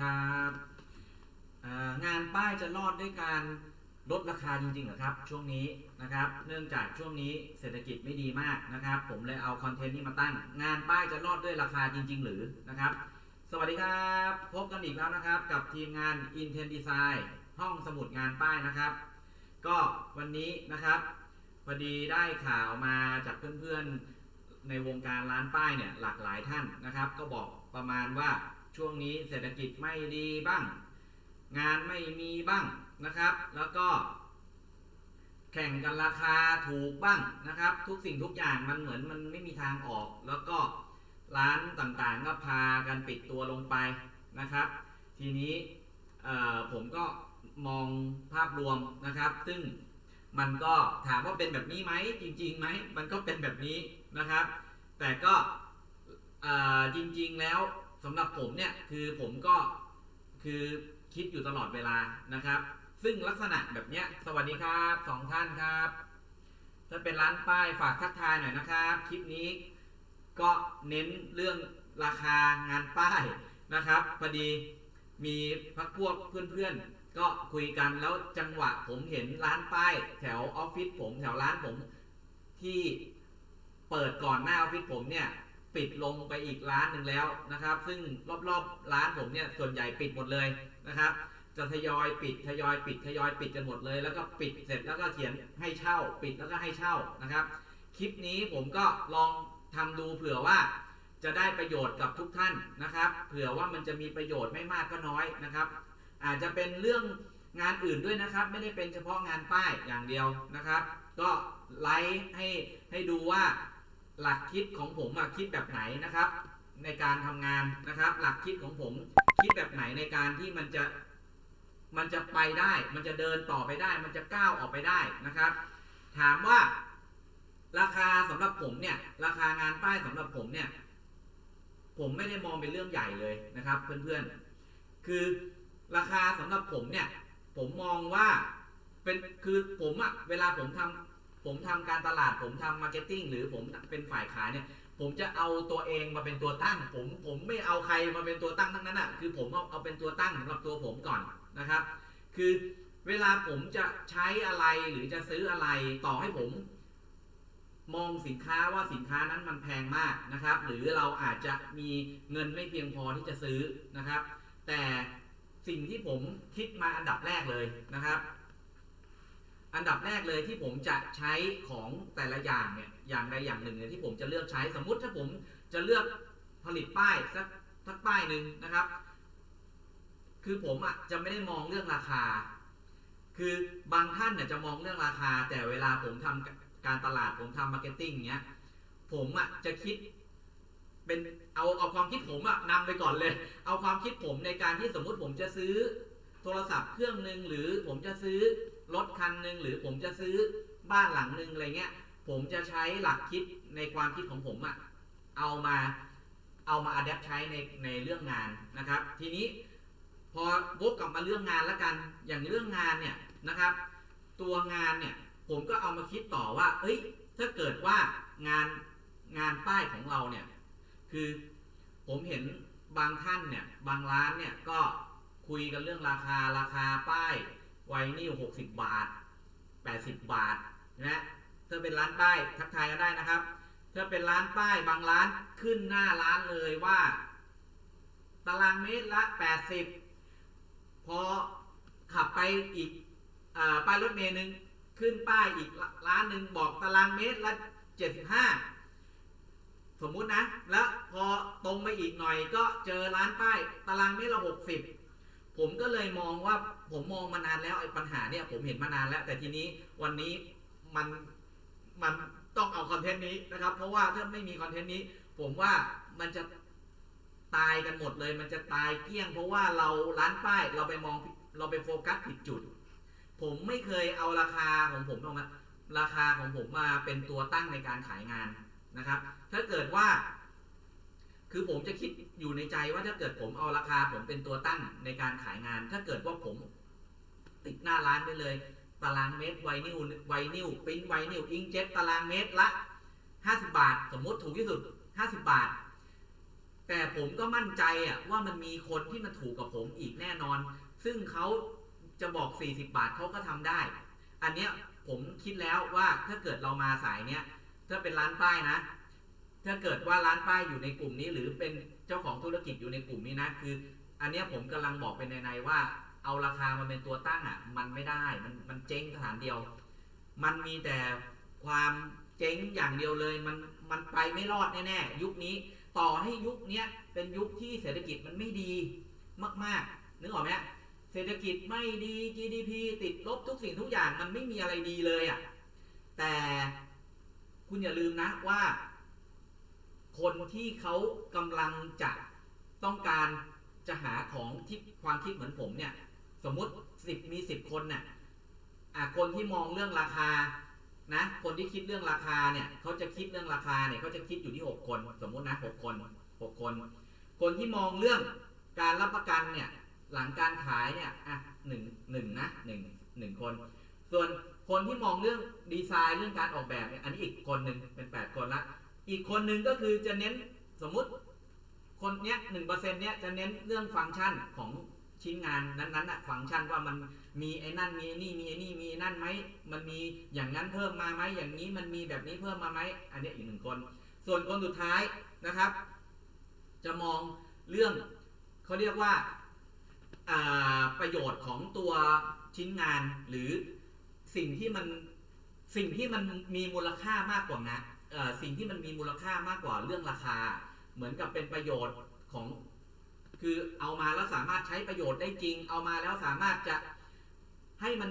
ครับงานป้ายจะรอดด้วยการลดราคาจริงๆเหรอครับช่วงนี้นะครับ เนื่องจากช่วงนี้เศรษฐกิจไม่ดีมากนะครับ ผมเลยเอาคอนเทนต์นี้มาตั้ง งานป้ายจะรอดด้วยราคาจริง ๆ หรือนะครับ สวัสดีครับ พบกันอีกแล้วนะครับ กับทีมงาน Intent Design ห้องสมุดงานป้ายนะครับ ก็วันนี้นะครับพอดีได้ข่าวมาจากเพื่อนๆในวงการร้านป้ายเนี่ยหลากหลายท่านนะครับ ก็บอกประมาณว่า ช่วงนี้เศรษฐกิจไม่ดีบ้าง งานไม่มีบ้างนะครับ แล้วก็ แข่งกันราคาถูกบ้างนะครับ ทุกสิ่งทุกอย่างมันเหมือนมันไม่มีทางออก แล้วก็ร้านต่างๆก็พากันปิดตัวลงไปนะครับ ทีนี้ผมก็มองภาพรวมนะครับ ซึ่งมันก็ถามว่าเป็นแบบนี้ไหมจริงๆไหมมันก็เป็นแบบนี้นะครับ แต่ก็จริงๆแล้ว สำหรับผมเนี่ยคือผมก็คือคิดอยู่ตลอดเวลานะครับ ซึ่งลักษณะแบบเนี้ยสวัสดีครับสองท่านครับถ้าเป็นร้านป้ายฝากทักทายหน่อยนะครับ คลิปนี้ก็เน้นเรื่องราคางานป้ายนะครับพอดีมีพักพวกเพื่อนๆ ก็คุยกันแล้วจังหวะผมเห็นร้านป้ายแถวออฟฟิศผมแถวร้านผมที่เปิดก่อนหน้าออฟฟิศผมเนี่ย ปิดลงไปอีกร้านหนึ่งแล้วนะครับ ซึ่งรอบๆร้านผมเนี่ยส่วนใหญ่ปิดหมดเลยนะครับ จะทยอยปิดทยอยปิดทยอยปิดกันหมดเลย แล้วก็ปิดเสร็จแล้วก็เขียนให้เช่า ปิดแล้วก็ให้เช่านะครับ คลิปนี้ผมก็ลองทำดูเผื่อว่าจะได้ประโยชน์กับทุกท่านนะครับ เผื่อว่ามันจะมีประโยชน์ไม่มากก็น้อยนะครับ อาจจะเป็นเรื่องงานอื่นด้วยนะครับ ไม่ได้เป็นเฉพาะงานป้ายอย่างเดียวนะครับ ก็ไลฟ์ให้ให้ดูว่า หลักคิดของผมอะคิดแบบไหนนะครับ ในการทำงานนะครับ หลักคิดของผมคิดแบบไหนในการที่มันจะมันจะไปได้ มันจะเดินต่อไปได้ มันจะก้าวออกไปได้นะครับ ถามว่า ราคาสำหรับผมเนี่ย ราคางานป้ายสำหรับผมเนี่ย ผมไม่ได้มองเป็นเรื่องใหญ่เลยนะครับ เพื่อนๆ คือราคาสำหรับผมเนี่ย ผมมองว่าเป็นคือผมอะเวลาผมทำ ผมทำการตลาด ผมทำมาร์เก็ตติ้งหรือผมเป็นฝ่ายขายเนี่ยผมจะเอาตัวเองมาเป็นตัวตั้ง ผมผมไม่เอาใครมาเป็นตัวตั้งทั้งนั้นอะคือผมเอาเอาเป็นตัวตั้งสำหรับตัวผมก่อนนะครับ คือเวลาผมจะใช้อะไรหรือจะซื้ออะไรต่อให้ผม มองสินค้าว่าสินค้านั้นมันแพงมากนะครับ หรือเราอาจจะมีเงินไม่เพียงพอที่จะซื้อนะครับ แต่สิ่งที่ผมคิดมาอันดับแรกเลยนะครับ อันดับแรกเลยที่ผมจะใช้ของแต่ละอย่างเนี่ยอย่างใดอย่างหนึ่งเนี่ยที่ผมจะเลือกใช้สมมุติถ้าผมจะเลือกผลิตป้ายสักสักป้ายหนึ่งนะครับ คือผมอะจะไม่ได้มองเรื่องราคา คือบางท่านเนี่ยจะมองเรื่องราคา แต่เวลาผมทำการตลาดผมทำมาร์เก็ตติ้งเงี้ยผมอะจะคิดเป็นเอาเอาความคิดผมอะนำไปก่อนเลย เอาความคิดผมในการที่สมมุติผมจะซื้อโทรศัพท์เครื่องหนึ่งหรือผมจะซื้อ รถคันหนึ่งหรือผมจะซื้อบ้านหลังหนึ่งอะไรเงี้ย ผมจะใช้หลักคิดในความคิดของผมอะเอามาเอามาอัดแอปใช้ในในเรื่องงานนะครับ ทีนี้พอวกกลับมาเรื่องงานแล้วกันอย่างเรื่องงานเนี่ยนะครับ ตัวงานเนี่ยผมก็เอามาคิดต่อว่า เอ้ย ถ้าเกิดว่างานงานป้ายของเราเนี่ย คือผมเห็นบางท่านเนี่ย บางร้านเนี่ยก็คุยกันเรื่องราคาราคาป้าย ไวนิลหกสิบบาทแปดสิบบาทนะถ้าเป็นร้านป้ายทักทายกันได้นะครับถ้าเป็นร้านป้ายบางร้านขึ้นหน้าร้านเลยว่า ตารางเมตรละแปดสิบพอขับไปอีกอป้ายรถเมล์หนึ่งขึ้นป้ายอีกร้านหนึ่งบอกตารางเมตรละเจ็ดสิบห้าสมมุตินะ แล้วพอตรงไปอีกหน่อยก็เจอร้านป้ายตารางเมตรละหกสิบผมก็เลยมองว่า ผมมองมานานแล้วไอ้ปัญหาเนี่ยผมเห็นมานานแล้ว แต่ทีนี้วันนี้มันมันต้องเอาคอนเทนต์นี้นะครับ เพราะว่าถ้าไม่มีคอนเทนต์นี้ ผมว่ามันจะตายกันหมดเลย มันจะตายเกลี้ยง เพราะว่าเราร้านป้ายเราไปมองเราไปโฟกัสผิดจุด ผมไม่เคยเอาราคาของผมตรงนั้นราคาของผมมาเป็นตัวตั้งในการขายงานนะครับ ถ้าเกิดว่า คือผมจะคิดอยู่ในใจว่าถ้าเกิดผมเอาราคาผมเป็นตัวตั้งในการขายงาน ถ้าเกิดว่าผมติดหน้าร้านไปเลย ตารางเมตรไวนิวไวนิวปิ้นไวนิวอิงเจ็ตตารางเมตรละ50 บาท สมมติถูกที่สุด 50 บาท แต่ผมก็มั่นใจอะว่ามันมีคนที่มันถูกกับผมอีกแน่นอน ซึ่งเขาจะบอก 40 บาทเขาก็ทำได้ อันเนี้ยผมคิดแล้วว่าถ้าเกิดเรามาสายเนี้ยถ้าเป็นร้านป้ายนะ ถ้าเกิดว่าร้านป้ายอยู่ในกลุ่มนี้ หรือเป็นเจ้าของธุรกิจอยู่ในกลุ่มนี้นะคือ อันนี้ผมกำลังบอกเป็นในๆว่า เอาราคามาเป็นตัวตั้งอะมันไม่ได้มันมันเจ๊งสถานเดียว มันมีแต่ความเจ๊งอย่างเดียวเลยมันมันไปไม่รอดแน่ๆยุคนี้ต่อให้ยุคนี้เป็นยุคที่เศรษฐกิจมันไม่ดีมากๆนึกออกไหมเศรษฐกิจไม่ดี GDP ติดลบทุกสิ่งทุกอย่างมันไม่มีอะไรดีเลยอะแต่คุณอย่าลืมนะว่า คนที่เขากำลังจะต้องการจะหาของที่ความคิดเหมือนผมเนี่ย สมมุติสิบมีสิบคนเนี่ยอะคนที่มองเรื่องราคานะ คนที่คิดเรื่องราคาเนี่ยเขาจะคิดเรื่องราคาเนี่ยเขาจะคิดอยู่ที่หกคน สมมุตินะหกคนหกคน คนที่มองเรื่องการรับประกันเนี่ยหลังการขายเนี่ยอะหนึ่งหนึ่งนะหนึ่งหนึ่งคน ส่วนคนที่มองเรื่องดีไซน์เรื่องการออกแบบเนี่ยอันนี้อีกคนหนึ่งเป็นแปดคนละ อีกคนหนึ่งก็คือจะเน้นสมมุติคนเนี้ยหนึ่งเปอร์เซ็นเนี้ยจะเน้นเรื่องฟังก์ชันของชิ้นงานนั้นๆอะฟังก์ชันว่ามันมีไอ้นั่นมีไอ้นี่มีไอ้นี่มีไอ้นั่นไหมมันมีอย่างนั้นเพิ่มมาไหมอย่างนี้มันมีแบบนี้เพิ่มมาไหมอันนี้อีกหนึ่งคน ส่วนคนสุดท้ายนะครับ จะมองเรื่องเขาเรียกว่าาประโยชน์ของตัวชิ้นงานหรือสิ่งที่มันสิ่งที่มันมีมูลค่ามากกว่านะ สิ่งที่มันมีมูลค่ามากกว่าเรื่องราคา เหมือนกับเป็นประโยชน์ของ คือเอามาแล้วสามารถใช้ประโยชน์ได้จริง เอามาแล้วสามารถจะให้มัน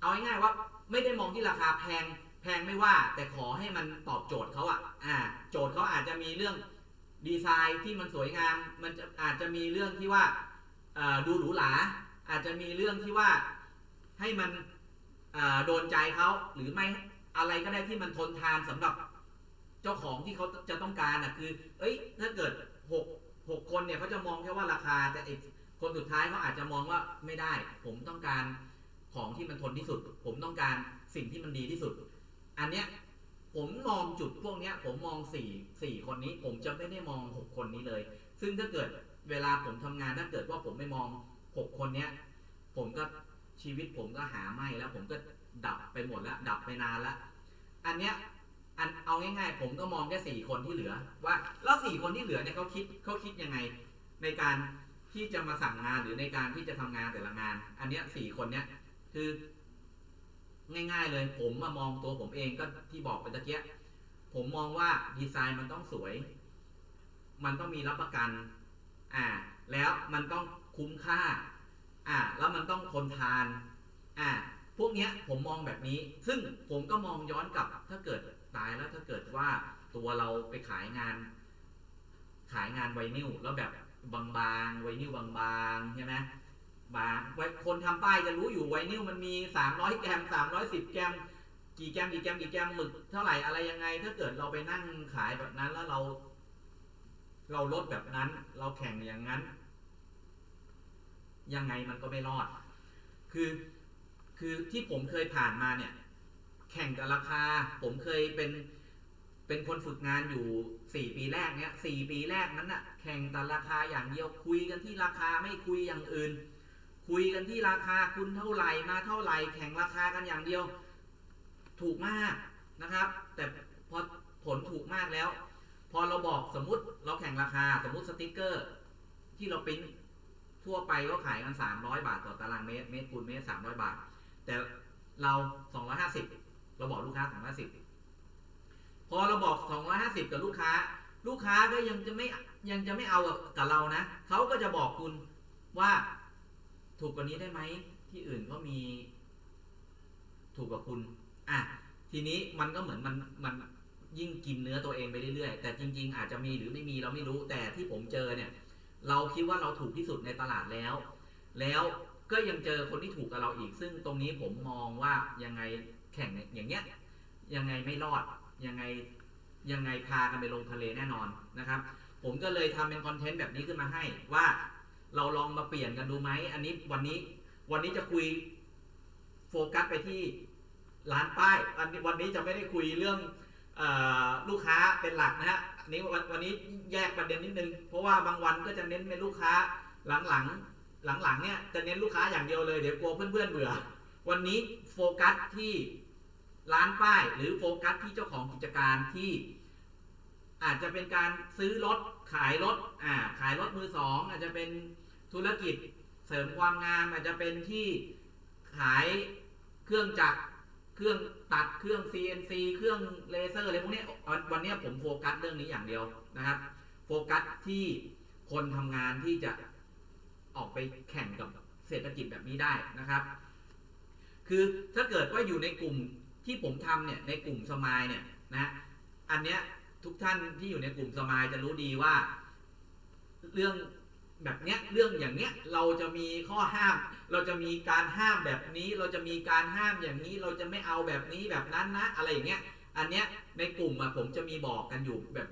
เอาง่ายๆว่าไม่ได้มองที่ราคาแพงแพงไม่ว่า แต่ขอให้มันตอบโจทย์เขาอะอ่า โจทย์เขาอาจจะมีเรื่องดีไซน์ที่มันสวยงาม มันจะอาจจะมีเรื่องที่ว่าดูหรูหราอาจจะมีเรื่องที่ว่าให้มันโดนใจเขาหรือไม่อะไรก็ได้ที่มันทนทานสำหรับ เจ้าของที่เขาจะต้องการอะคือ เอ้ย ถ้าเกิดหกหกคนเนี่ยเขาจะมองแค่ว่าราคาแต่คนสุดท้ายเขาอาจจะมองว่าไม่ได้ ผมต้องการของที่มันทนที่สุด ผมต้องการสิ่งที่มันดีที่สุด อันเนี้ยผมมองจุดพวกเนี้ย ผมมองสี่สี่คนนี้ ผมจะไม่ได้มองหกคนนี้เลย ซึ่งถ้าเกิดเวลาผมทำงานถ้าเกิดว่าผมไม่มองหกคนเนี้ย ผมก็ชีวิตผมก็หาไม่แล้ว ผมก็ดับไปหมดแล้ว ดับไปนานแล้ว อันเนี้ย อันเอาง่ายๆ ผมก็มองแค่สี่คนที่เหลือ ว่าแล้วสี่คนที่เหลือเนี่ยเขาคิดเขาคิดยังไง ในการที่จะมาสั่งงานหรือในการที่จะทำงานแต่ละงาน อันเนี้ยสี่คนเนี้ยคือ ง่าย ๆเลย ผมมามองตัวผมเองก็ที่บอกไปตะเกียผมมองว่าดีไซน์มันต้องสวย มันต้องมีรับประกัน อ่า แล้วมันต้องคุ้มค่า อ่า แล้วมันต้องทนทาน อ่า พวกเนี้ยผมมองแบบนี้ ซึ่งผมก็มองย้อนกลับถ้าเกิด ตายแล้วถ้าเกิดว่าตัวเราไปขายงาน ขายงานไวนิลแล้วแบบบางๆไวนิลบางๆใช่ไหมบางคนทำป้ายจะรู้อยู่ไวนิลมันมี 300 แกรม 310 แกรม กี่แกรมกี่แกรมกี่แกรมหมึกเท่าไหร่อะไรยังไง ถ้าเกิดเราไปนั่งขายแบบนั้นแล้วเรา เราลดแบบนั้น เราแข่งอย่างนั้น ยังไงมันก็ไม่รอด คือคือที่ผมเคยผ่านมาเนี่ย แข่งกับราคา ผมเคยเป็นเป็นคนฝึกงานอยู่สี่ปีแรกเนี่ยสี่ปีแรกนั้นน่ะแข่งแต่ราคาอย่างเดียวคุยกันที่ราคาไม่คุยอย่างอื่น คุยกันที่ราคาคุณเท่าไหร่มาเท่าไหร่แข่งราคากันอย่างเดียว ถูกมากนะครับ แต่พอผลถูกมากแล้ว พอเราบอกสมมุติเราแข่งราคาสมมุติสติกเกอร์ ที่เราปริ้นทั่วไปก็ขายกัน 300 บาทต่อตารางเมตรเมตรคูณเมตร300 บาท แต่เรา 250 เราบอกลูกค้า250พอเราบอก250กับลูกค้า ลูกค้าก็ยังจะไม่ยังจะไม่เอากับเรานะเขาก็จะบอกคุณว่าถูกกว่านี้ได้ไหมที่อื่นก็มี ถูกกว่าคุณ อะทีนี้มันก็เหมือนมันมันยิ่งกินเนื้อตัวเองไปเรื่อยๆ แต่จริง ๆ อาจจะมีหรือไม่มีเราไม่รู้แต่ที่ผมเจอเนี่ย เราคิดว่าเราถูกที่สุดในตลาดแล้ว แล้ว ก็ยังเจอคนที่ถูกกับเราอีก ซึ่งตรงนี้ผมมองว่ายังไงแข่งอย่างเงี้ยยังไงไม่รอดยังไงยังไงพากันไปลงทะเลแน่นอนนะครับ ผมก็เลยทำเป็นคอนเทนต์แบบนี้ขึ้นมาให้ว่าเราลองมาเปลี่ยนกันดูไหมอันนี้วันนี้วันนี้จะคุยโฟกัสไปที่ร้านป้ายอันนี้วันนี้จะไม่ได้คุยเรื่องออลูกค้าเป็นหลักนะฮะอันนี้วันวันนี้แยกประเด็นนิดนึง เพราะว่าบางวันก็จะเน้นเป็นลูกค้าหลังๆ หลังๆเนี่ยจะเน้นลูกค้าอย่างเดียวเลยเดี๋ยวกลัวเพื่อนๆเบื่อ วันนี้โฟกัสที่ร้านป้าย หรือโฟกัสที่เจ้าของกิจการที่ อาจจะเป็นการซื้อรถขายรถอ่าขายรถมือสองอาจจะเป็นธุรกิจเสริมความงามอาจจะเป็นที่ขายเครื่องจักรเครื่องตัดเครื่อง CNC เครื่องเลเซอร์อะไรพวกนี้วันนี้ผมโฟกัสเรื่องนี้อย่างเดียวนะครับ โฟกัสที่คนทำงานที่จะ ออกไปแข่งกับเศรษฐกิจแบบนี้ได้นะครับ คือถ้าเกิดว่าอยู่ในกลุ่มที่ผมทำเนี่ยในกลุ่มสมายเนี่ยนะอันเนี้ยทุกท่านที่อยู่ในกลุ่มสมายจะรู้ดีว่า เรื่องแบบเนี้ยเรื่องอย่างเนี้ยเราจะมีข้อห้าม เราจะมีการห้ามแบบนี้ เราจะมีการห้ามอย่างนี้ เราจะไม่เอาแบบนี้แบบนั้นนะ อะไรอย่างเงี้ยอันเนี้ยในกลุ่มอะผมจะมีบอกกันอยู่แบบ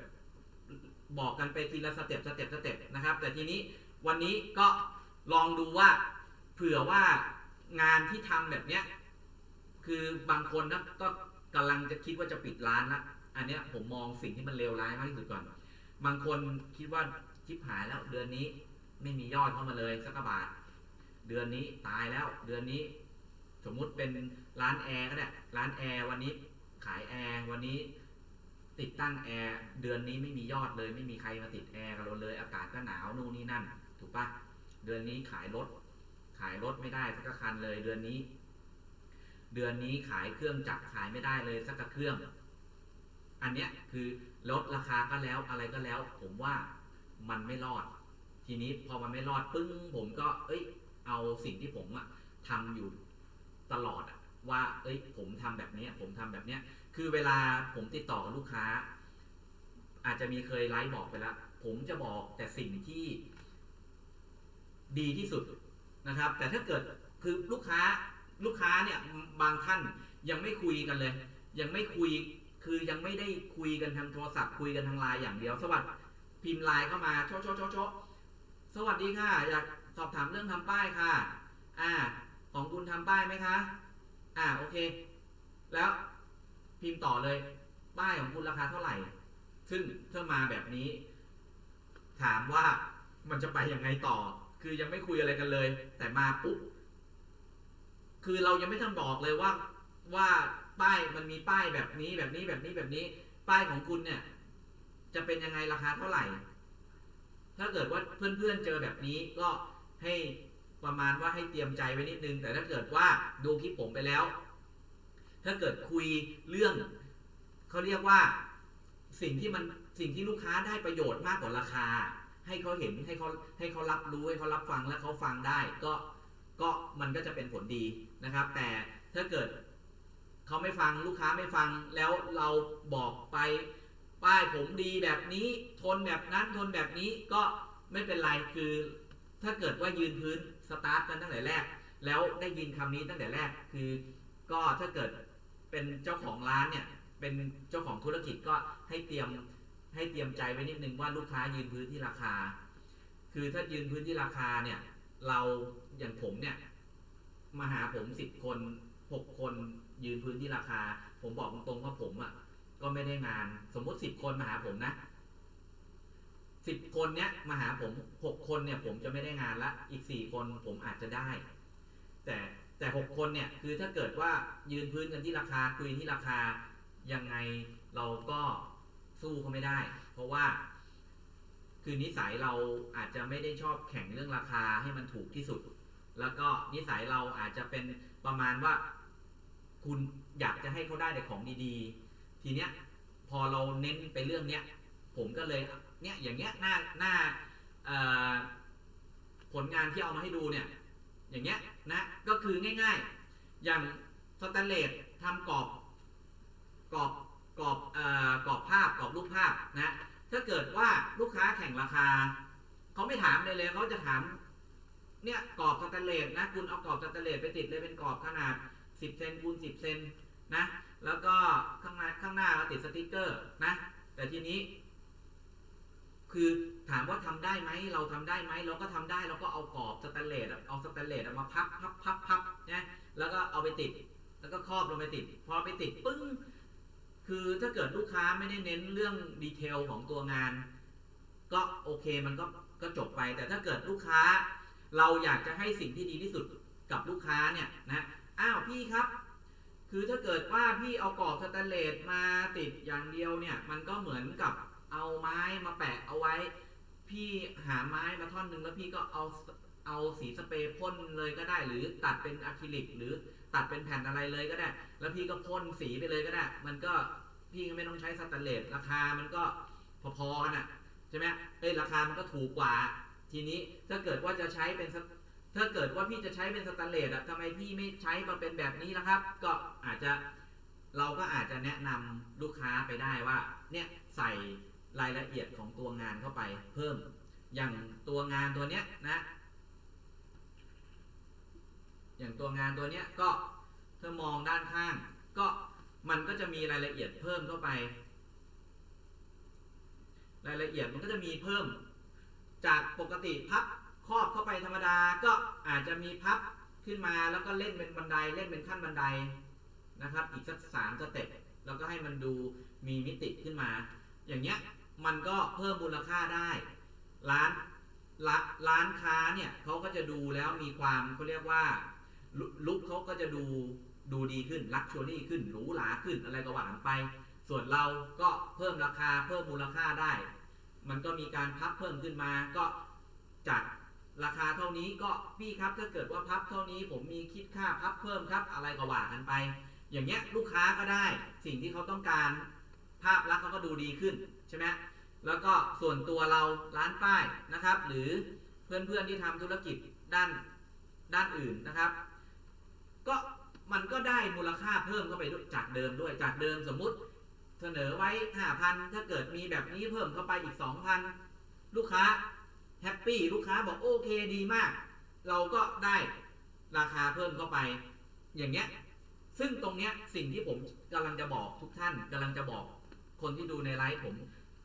บอกกันไปทีละสเต็ปสเต็ปสเต็ปนะครับ แต่ทีนี้ วันนี้ก็ลองดูว่าเผื่อว่างานที่ทำแบบเนี้ยคือบางคนนะก็กำลังจะคิดว่าจะปิดร้านละอันเนี้ยผมมองสิ่งที่มันเลวร้ายมากที่สุดก่อน บางคนคิดว่าชิบหายแล้วเดือนนี้ไม่มียอดเข้ามาเลยสักบาท เดือนนี้ตายแล้วเดือนนี้ สมมุติเป็นร้านแอร์ก็ได้ร้านแอร์วันนี้ขายแอร์วันนี้ติดตั้งแอร์เดือนนี้ไม่มียอดเลย ไม่มีใครมาติดแอร์กับเราเลย อากาศก็หนาวนู่นนี่นั่น ถูกปะเดือนนี้ขายรถ ขายรถไม่ได้สักคันเลย เดือนนี้ เดือนนี้ขายเครื่องจักรขายไม่ได้เลยสักเครื่อง อันเนี้ยคือลดราคาก็แล้วอะไรก็แล้ว ผมว่ามันไม่รอด ทีนี้พอมันไม่รอดปึ้งผมก็ เอ้ย เอาสิ่งที่ผมอะทำอยู่ตลอดอะว่า เอ้ย ผมทำแบบนี้ผมทำแบบเนี้ย คือเวลาผมติดต่อกับลูกค้า อาจจะมีเคยไลฟ์บอกไปแล้ว ผมจะบอกแต่สิ่งที่ ดีที่สุดนะครับ แต่ถ้าเกิดคือลูกค้าลูกค้าเนี่ยบางท่านยังไม่คุยกันเลย ยังไม่คุยคือยังไม่ได้คุยกันทางโทรศัพท์คุยกันทางไลน์อย่างเดียว สวัสดีพิมพ์ไลน์เข้ามาโชโชโชโชสวัสดีค่ะ อยากสอบถามเรื่องทำป้ายค่ะ อ่า ของคุณทำป้ายไหมคะ อ่าโอเค แล้วพิมพ์ต่อเลยป้ายของคุณราคาเท่าไหร่ ซึ่งถ้ามาแบบนี้ ถามว่ามันจะไปยังไงต่อ คือยังไม่คุยอะไรกันเลย แต่มาปุ๊บคือเรายังไม่ทันบอกเลยว่าว่าป้ายมันมีป้ายแบบนี้แบบนี้แบบนี้แบบนี้ ป้ายของคุณเนี่ย จะเป็นยังไงราคาเท่าไหร่ ถ้าเกิดว่าเพื่อนๆเจอแบบนี้ก็ให้ประมาณว่าให้เตรียมใจไว้นิดนึง แต่ถ้าเกิดว่าดูคลิปผมไปแล้ว ถ้าเกิดคุยเรื่องเขาเรียกว่าสิ่งที่มันสิ่งที่ลูกค้าได้ประโยชน์มากกว่าราคา ให้เขาเห็นให้เขาให้เขารับรู้ให้เขารับฟังและเขาฟังได้ก็ก็มันก็จะเป็นผลดีนะครับ แต่ถ้าเกิดเขาไม่ฟังลูกค้าไม่ฟังแล้วเราบอกไปป้ายผมดีแบบนี้ทนแบบนั้นทนแบบนี้ก็ไม่เป็นไรคือ ถ้าเกิดว่ายืนพื้นสตาร์ทกันตั้งแต่แรก แล้วได้ยินคำนี้ตั้งแต่แรกคือ ก็ถ้าเกิดเป็นเจ้าของร้านเนี่ยเป็นเจ้าของธุรกิจก็ให้เตรียม ให้เตรียมใจไว้นิดนึงว่าลูกค้ายืนพื้นที่ราคา คือถ้ายืนพื้นที่ราคาเนี่ย เราอย่างผมเนี่ยมาหาผมสิบคนหกคนยืนพื้นที่ราคา ผมบอกตรงๆว่าผมอะก็ไม่ได้งาน สมมติสิบคนมาหาผมนะสิบคนเนี้ยมาหาผมหกคนเนี่ย ผมจะไม่ได้งานละอีกสี่คนผมอาจจะได้ แต่แต่หกคนเนี่ยคือถ้าเกิดว่ายืนพื้นกันที่ราคาคุยที่ราคายังไงเราก็ สู้เขาไม่ได้ เพราะว่า คือนิสัยเราอาจจะไม่ได้ชอบแข่งเรื่องราคาให้มันถูกที่สุด แล้วก็นิสัยเราอาจจะเป็นประมาณว่า คุณอยากจะให้เขาได้แต่ของดีๆ ทีเนี้ย พอเราเน้นไปเรื่องเนี้ย ผมก็เลยเนี่ยอย่างเงี้ยหน้าหน้าผลงานที่เอามาให้ดูเนี่ย อย่างเงี้ยนะ ก็คือง่าย ๆ อย่างสแตนเลสทำกรอบกรอบ กรอบเอ่อกรอบภาพกรอบรูปภาพนะถ้าเกิดว่าลูกค้าแข่งราคาเขาไม่ถามเลยเลยเขาจะถามเนี่ยกรอบสแตนเลสนะคุณเอากรอบสแตนเลสไปติดเลยเป็นกรอบขนาด 10เซนคูณ10เซนนะแล้วก็ข้างหน้าข้างหน้าเราติดสติกเกอร์นะแต่ทีนี้ คือถามว่าทำได้ไหมเราทำได้ไหมเราก็ทำได้เราก็เอากรอบสแตนเลสเอาสแตนเลสมาพับพับพับพับนะแล้วก็เอาไปติด แล้วก็ครอบลงไปติด พอไปติดปึ้ง คือถ้าเกิดลูกค้าไม่ได้เน้นเรื่องดีเทลของตัวงาน ก็โอเคมันก็ก็จบไป แต่ถ้าเกิดลูกค้า เราอยากจะให้สิ่งที่ดีที่สุดกับลูกค้าเนี่ยนะอ้าวพี่ครับ คือถ้าเกิดว่าพี่เอากรอบสแตนเลสมาติดอย่างเดียวเนี่ยมันก็เหมือนกับเอาไม้มาแปะเอาไว้ พี่หาไม้มาท่อนหนึ่งแล้วพี่ก็เอาเอาสีสเปรย์พ่นเลยก็ได้หรือตัดเป็นอะคริลิกหรือ ตัดเป็นแผ่นอะไรเลยก็ได้ แล้วพี่ก็พ่นสีไปเลยก็ได้ มันก็พี่ก็ไม่ต้องใช้สแตนเลสราคามันก็พอๆกันอะใช่ไหมเอ้ยราคามันก็ถูกกว่า ทีนี้ถ้าเกิดว่าจะใช้เป็นถ้าเกิดว่าพี่จะใช้เป็นสแตนเลสอะทำไมพี่ไม่ใช้มาเป็นแบบนี้ล่ะครับ ก็อาจจะเราก็อาจจะแนะนำลูกค้าไปได้ว่า เนี่ยใส่รายละเอียดของตัวงานเข้าไปเพิ่ม อย่างตัวงานตัวเนี้ยนะ อย่างตัวงานตัวเนี้ยก็ถ้ามองด้านข้าง ก็มันก็จะมีรายละเอียดเพิ่มเข้าไป รายละเอียดมันก็จะมีเพิ่ม จากปกติพับครอบเข้าไปธรรมดาก็อาจจะมีพับขึ้นมาแล้วก็เล่นเป็นบันไดเล่นเป็นขั้นบันไดนะครับ อีกสักสามสเต็ปแล้วก็ให้มันดูมีมิติขึ้นมา อย่างเงี้ยมันก็เพิ่มมูลค่าได้ ร้านร้านร้านค้าเนี่ยเขาก็จะดูแล้วมีความเขาเรียกว่า ลุกเขาก็จะดูดูดีขึ้นลักชัวรี่ขึ้นหรูหราขึ้นอะไรก็ว่ากันไป ส่วนเราก็เพิ่มราคาเพิ่มมูลค่าได้ มันก็มีการพับเพิ่มขึ้นมาก็จากราคาเท่านี้ก็พี่ครับถ้าเกิดว่าพับเท่านี้ผมมีคิดค่าพับเพิ่มครับ อะไรก็ว่ากันไป อย่างเงี้ยลูกค้าก็ได้สิ่งที่เขาต้องการภาพลักษณ์เขาก็ดูดีขึ้นใช่ไหมแล้วก็ส่วนตัวเราร้านป้ายนะครับ หรือเพื่อนๆที่ทำธุรกิจด้านด้านอื่นนะครับ ก็มันก็ได้มูลค่าเพิ่มเข้าไปด้วยจากเดิมด้วยจากเดิมสมมุติ เสนอไว้5,000ถ้าเกิดมีแบบนี้เพิ่มเข้าไปอีก2,000ลูกค้าแฮปปี้ลูกค้าบอกโอเคดีมาก เราก็ได้ราคาเพิ่มเข้าไป อย่างเงี้ยซึ่งตรงเนี้ยสิ่งที่ผมกำลังจะบอกทุกท่านกำลังจะบอกคนที่ดูในไลฟ์ผม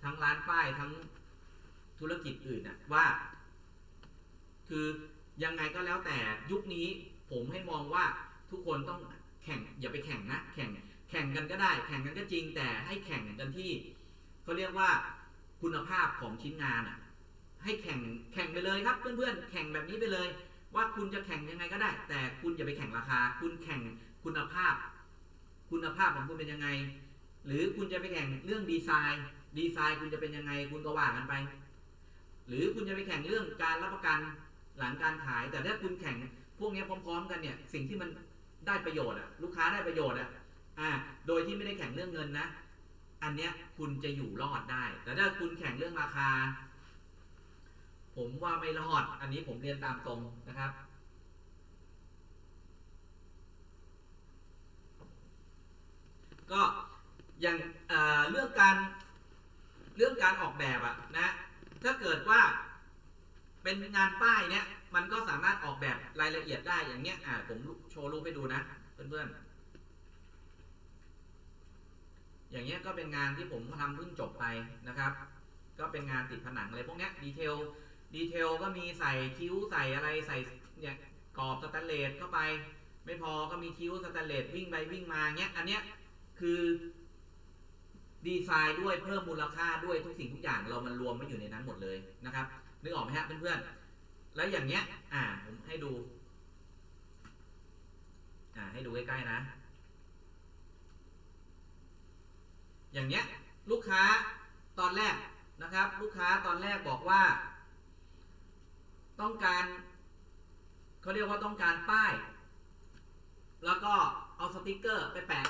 ทั้งร้านป้ายทั้งธุรกิจอื่นน่ะว่า คือยังไงก็แล้วแต่ยุคนี้ผมให้มองว่า ทุกคนต้องแข่งอย่าไปแข่งนะแข่งแข่งกันก็ได้ แข่งกันก็จริงแต่ให้แข่งกันที่เขาเรียกว่าคุณภาพของชิ้นงานอะให้แข่งแข่งไปเลยครับเพื่อนๆ แข่งแบบนี้ไปเลย ว่าคุณจะแข่งยังไงก็ได้ แต่คุณอย่าไปแข่งราคา คุณแข่งคุณภาพ คุณภาพของคุณเป็นยังไง หรือคุณจะไปแข่งเรื่องดีไซน์ ดีไซน์คุณจะเป็นยังไง คุณก็ว่ากันไป หรือคุณจะไปแข่งเรื่องการรับประกันหลังการขาย แต่ถ้าคุณแข่งพวกนี้พร้อม ๆ กันเนี่ยสิ่งที่มัน ได้ประโยชน์อะลูกค้าได้ประโยชน์อะอ่าโดยที่ไม่ได้แข่งเรื่องเงินนะ อันเนี้ยคุณจะอยู่รอดได้ แต่ถ้าคุณแข่งเรื่องราคา ผมว่าไม่รอด อันนี้ผมเรียนตามตรงนะครับก็อย่างเอ่อเรื่องการเรื่องการออกแบบอะนะถ้าเกิดว่าเป็นงานป้ายเนี้ย มันก็สามารถออกแบบรายละเอียดได้อย่างเงี้ยอ่าผมโชว์รูปให้ดูนะเพื่อนๆ อย่างเงี้ยก็เป็นงานที่ผมทำเพิ่งจบไปนะครับ ก็เป็นงานติดผนังอะไรพวกเนี้ยดีเทลดีเทลก็มีใส่คิ้วใส่อะไรใส่เนี่ยกรอบสแตนเลสเข้าไป ไม่พอก็มีคิ้วสแตนเลสวิ่งไปวิ่งมาเงี้ยอันเนี้ยคือดีไซน์ด้วยเพิ่มมูลค่าด้วยทุกสิ่งทุกอย่างเรามันรวมม่อยู่ในนั้นหมดเลยนะครับนึกออกไหมฮะเพื่อนๆ แล้วอย่างเงี้ย อ่า ผมให้ดู อ่า ให้ดูใกล้ๆนะ อย่างเนี้ย ลูกค้าตอนแรกนะครับ ลูกค้าตอนแรกบอกว่า ต้องการเขาเรียกว่าต้องการป้าย แล้วก็เอาสติกเกอร์ไปแปะ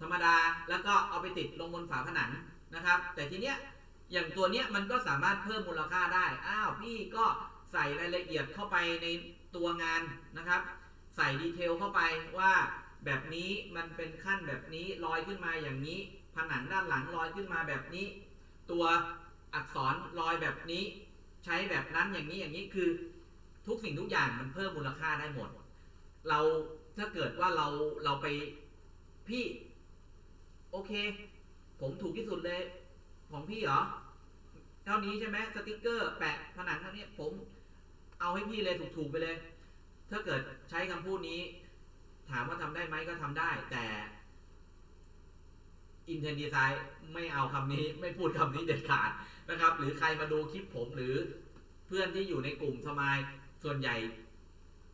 ธรรมดาแล้วก็เอาไปติดลงบนฝาผนังนะครับ แต่ทีเนี้ยอย่างตัวเนี้ยมันก็สามารถเพิ่มมูลค่าได้ อ้าวพี่ก็ ใส่รายละเอียดเข้าไปในตัวงานนะครับ ใส่ดีเทลเข้าไปว่าแบบนี้มันเป็นขั้นแบบนี้ลอยขึ้นมาอย่างนี้ ผนังด้านหลังลอยขึ้นมาแบบนี้ ตัวอักษรลอยแบบนี้ ใช้แบบนั้นอย่างนี้อย่างนี้คือทุกสิ่งทุกอย่างมันเพิ่มมูลค่าได้หมด เราถ้าเกิดว่าเราเราไปพี่โอเค ผมถูกที่สุดเลยของพี่เหรอเท่านี้ใช่ไหมสติกเกอร์ แปะผนังเท่านี้ผม เอาให้พี่เลยถูกๆไปเลย ถ้าเกิดใช้คำพูดนี้ ถามว่าทำได้ไหมก็ทำได้ แต่อินเทนดีไซน์ไม่เอาคำนี้ไม่พูดคำนี้เด็ดขาดนะครับ หรือใครมาดูคลิปผมหรือเพื่อนที่อยู่ในกลุ่มสมายส่วนใหญ่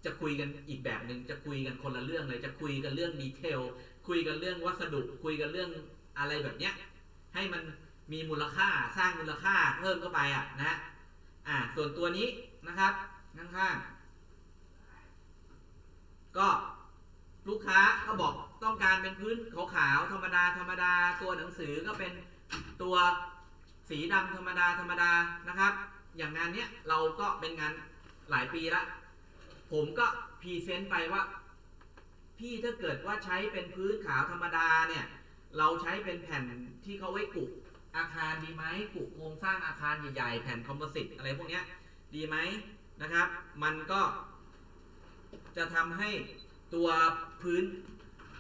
จะคุยกันอีกแบบหนึ่งจะคุยกันคนละเรื่องเลย จะคุยกันเรื่องดีเทลคุยกันเรื่องวัสดุ คุยกันเรื่องอะไรแบบเนี้ย ให้มันมีมูลค่าสร้างมูลค่าเพิ่มเข้าไปอะนะอ่าส่วนตัวนี้นะครับ ข้างๆ ก็ลูกค้าก็บอกต้องการเป็นพื้นขาวๆธรรมดาธรรมดาตัวหนังสือก็เป็นตัวสีดำธรรมดาธรรมดานะครับ อย่างงานเนี้ยเราก็เป็นงานหลายปีละ ผมก็พรีเซนต์ไปว่า พี่ถ้าเกิดว่าใช้เป็นพื้นขาวธรรมดาเนี่ย เราใช้เป็นแผ่นที่เขาไว้กุอาคารดีไหมกุโครงสร้างอาคารใหญ่ๆ แผ่นคอมโพสิตอะไรพวกเนี้ยดีไหม นะครับ มันก็จะทำให้ตัวพื้น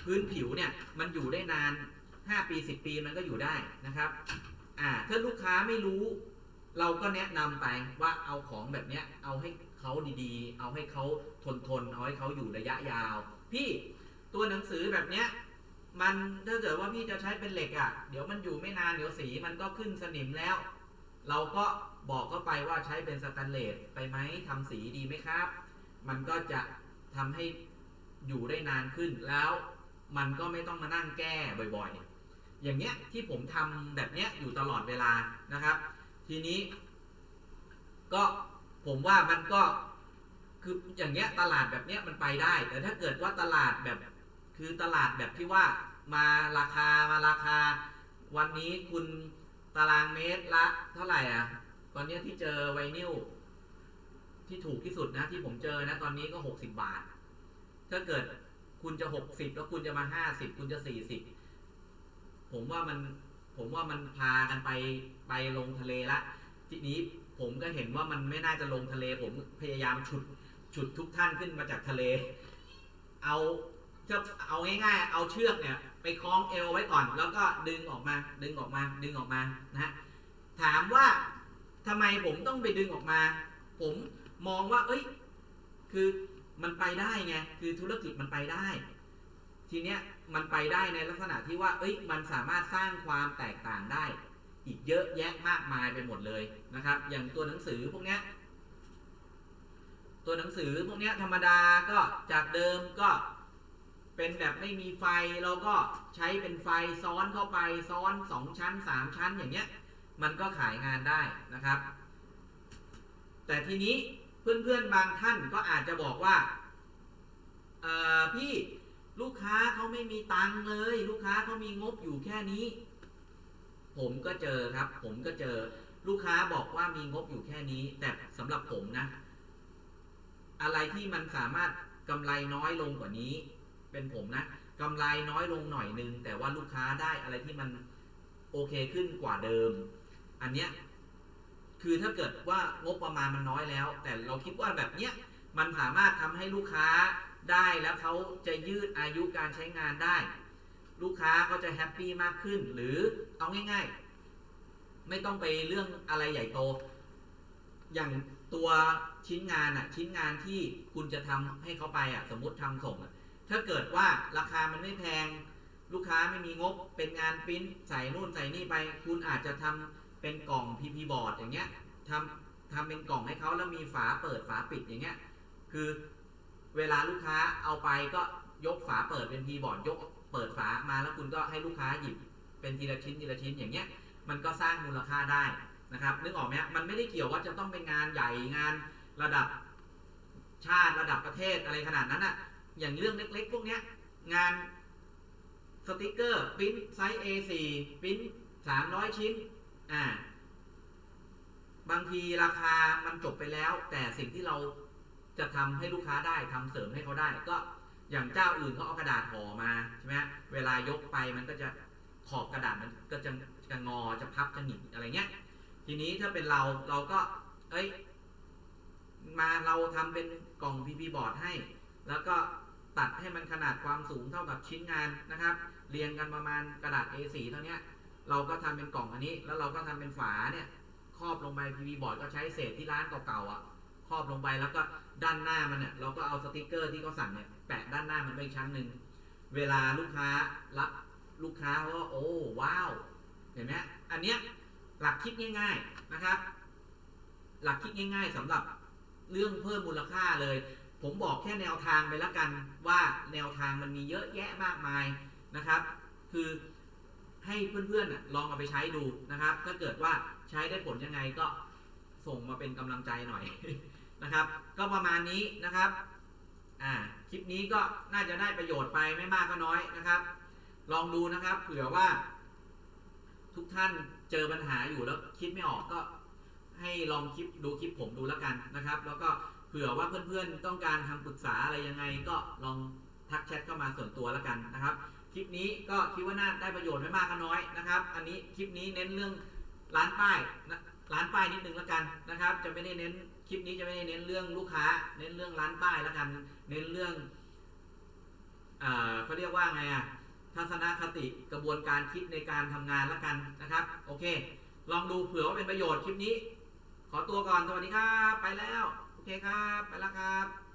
พื้นผิวเนี่ยมันอยู่ได้นาน 5 ปี 10 ปีมันก็อยู่ได้นะครับอ่าถ้าลูกค้าไม่รู้ เราก็แนะนำไปว่าเอาของแบบเนี้ยเอาให้เขาดีๆ เอาให้เขาทนทนเอาให้เขาอยู่ระยะยาว พี่ตัวหนังสือแบบเนี้ยมันถ้าเกิดว่าพี่จะใช้เป็นเหล็กอะ่ะ เดี๋ยวมันอยู่ไม่นานเดี๋ยวสีมันก็ขึ้นสนิมแล้ว เราก็บอกเข้าไปว่าใช้เป็นสแตนเลสไปไหมทำสีดีไหมครับ มันก็จะทำให้อยู่ได้นานขึ้นแล้วมันก็ไม่ต้องมานั่งแก้บ่อยๆ อย่างเงี้ยที่ผมทำแบบเนี้ยอยู่ตลอดเวลานะครับ ทีนี้ ก็ผมว่ามันก็คืออย่างเงี้ยตลาดแบบเนี้ยมันไปได้ แต่ถ้าเกิดว่าตลาดแบบ คือตลาดแบบที่ว่ามาราคามาราคา วันนี้คุณ ตารางเมตรละ เท่าไหร่อะ ตอนนี้ที่เจอไวนิลที่ถูกที่สุดนะ ที่ผมเจอนะ ตอนนี้ก็หกสิบบาท ถ้าเกิดคุณจะหกสิบแล้วคุณจะมาห้าสิบคุณจะสี่สิบผมว่ามันผมว่ามันพากันไปไปลงทะเลละ ทีนี้ผมก็เห็นว่ามันไม่น่าจะลงทะเล ผมพยายามฉุดฉุดทุกท่านขึ้นมาจากทะเล เอา จะเอาง่ายๆ เอาเชือกเนี่ยไปคล้องเอวไว้ก่อน แล้วก็ดึงออกมา ดึงออกมา ดึงออกมานะฮะ ถามว่าทำไมผมต้องไปดึงออกมา ผมมองว่า เอ้ย คือมันไปได้ไง คือธุรกิจมันไปได้ ทีเนี้ยมันไปได้ในลักษณะที่ว่า เอ้ย มันสามารถสร้างความแตกต่างได้ อีกเยอะแยะมากมายไปหมดเลยนะครับ อย่างตัวหนังสือพวกเนี้ย ตัวหนังสือพวกเนี้ยธรรมดาก็จากเดิมก็ เป็นแบบไม่มีไฟเราก็ใช้เป็นไฟซ้อนเข้าไปซ้อนสองชั้นสามชั้นอย่างเงี้ยมันก็ขายงานได้นะครับ แต่ทีนี้เพื่อนๆบางท่านก็อาจจะบอกว่าเออพี่ลูกค้าเขาไม่มีตังค์เลย ลูกค้าเขามีงบอยู่แค่นี้ ผมก็เจอครับ ผมก็เจอลูกค้าบอกว่ามีงบอยู่แค่นี้ แต่สำหรับผมนะ อะไรที่มันสามารถกำไรน้อยลงกว่านี้ เป็นผมนะกำไรน้อยลงหน่อยนึง แต่ว่าลูกค้าได้อะไรที่มันโอเคขึ้นกว่าเดิม อันเนี้ยคือถ้าเกิดว่างบประมาณมันน้อยแล้ว แต่เราคิดว่าแบบเนี้ยมันสามารถทำให้ลูกค้าได้แล้วเขาจะยืดอายุการใช้งานได้ ลูกค้าก็จะแฮปปี้มากขึ้น หรือเอาง่าย ๆ ไม่ต้องไปเรื่องอะไรใหญ่โต อย่างตัวชิ้นงานอะชิ้นงานที่คุณจะทำให้เขาไปอะสมมติทำส่งอะ ถ้าเกิดว่าราคามันไม่แพง ลูกค้าไม่มีงบเป็นงานปริ้นใส่นู่นใส่นี่ไป คุณอาจจะทำเป็นกล่อง PP บอร์ดอย่างเงี้ยทำทำเป็นกล่องให้เขาแล้วมีฝาเปิดฝาปิดอย่างเงี้ยคือเวลาลูกค้าเอาไปก็ยกฝาเปิดเป็น P บอร์ดยกเปิดฝามาแล้วคุณก็ให้ลูกค้าหยิบเป็นทีละชิ้นทีละชิ้นอย่างเงี้ยมันก็สร้างมูลค่าได้นะครับนึกออกไหมมันไม่ได้เกี่ยวว่าจะต้องเป็นงานใหญ่งานระดับชาติระดับประเทศอะไรขนาดนั้นอะ อย่างเรื่องเล็กๆ พวกเนี้ย งานสติกเกอร์ปริ้นไซส์ A4 ปริ้น300 ชิ้น อ่า บางทีราคามันจบไปแล้ว แต่สิ่งที่เราจะทำให้ลูกค้าได้ทำเสริมให้เขาได้ ก็อย่างเจ้าอื่นเขาเอากระดาษห่อมาใช่ไหมเวลายกไปมันก็จะขอบกระดาษมันก็จะจะงอจะพับจะหงิกอะไรเงี้ย ทีนี้ถ้าเป็นเราเราก็ เอ้ย มาเราทำเป็นกล่อง PP บอร์ดให้ แล้วก็ ตัดให้มันขนาดความสูงเท่ากับชิ้นงานนะครับ เรียงกันประมาณกระดาษ A4 เท่านี้เราก็ทำเป็นกล่องอันนี้ แล้วเราก็ทำเป็นฝาเนี่ยครอบลงไป PP บอร์ดก็ใช้เศษที่ร้านเก่าๆอะครอบลงไปแล้วก็ด้านหน้ามันเนี่ยเราก็เอาสติกเกอร์ที่เขาสั่งเนี่ยแปะด้านหน้ามันไปอีกชั้นหนึ่งเวลาลูกค้ารับลูกค้าเขาก็โอ้ว้าวเห็นไหมอันเนี้ยหลักคิดง่าย ๆนะครับ หลักคิดง่าย ๆสำหรับเรื่องเพิ่มมูลค่าเลย ผมบอกแค่แนวทางไปล้วกันว่าแนวทางมันมีเยอะแยะมากมายนะครับ คือให้เพื่อนๆลองเอาไปใช้ดูนะครับ ถ้าเกิดว่าใช้ได้ผลยังไงก็ส่งมาเป็นกำลังใจหน่อยนะครับ ก็ประมาณนี้นะครับอ่าคลิปนี้ก็น่าจะได้ประโยชน์ไปไม่มากก็น้อยนะครับ ลองดูนะครับเผื่อว่าทุกท่านเจอปัญหาอยู่แล้วคิดไม่ออกก็ให้ลองคลิปดูคลิปผมดูแล้วกันนะครับ แล้วก็ เผื่อว่าเพื่อนๆต้องการคำปรึกษาอะไรยังไงก็ลองทักแชทเข้ามาส่วนตัวแล้วกันนะครับ คลิปนี้ก็คิดว่าน่าได้ประโยชน์ไม่มากก็น้อยนะครับ อันนี้คลิปนี้เน้นเรื่องร้านป้ายร้านป้ายนิดนึงแล้วกันนะครับ จะไม่ได้เน้นคลิปนี้จะไม่ได้เน้นเรื่องลูกค้า เน้นเรื่องร้านป้ายแล้วกัน เน้นเรื่องเขาเรียกว่าไงอะทัศนคติกระบวนการคิดในการทำงานแล้วกันนะครับ โอเค ลองดูเผื่อว่าเป็นประโยชน์คลิปนี้ ขอตัวก่อนสวัสดีครับไปแล้ว เคครับ ไปแล้วครับ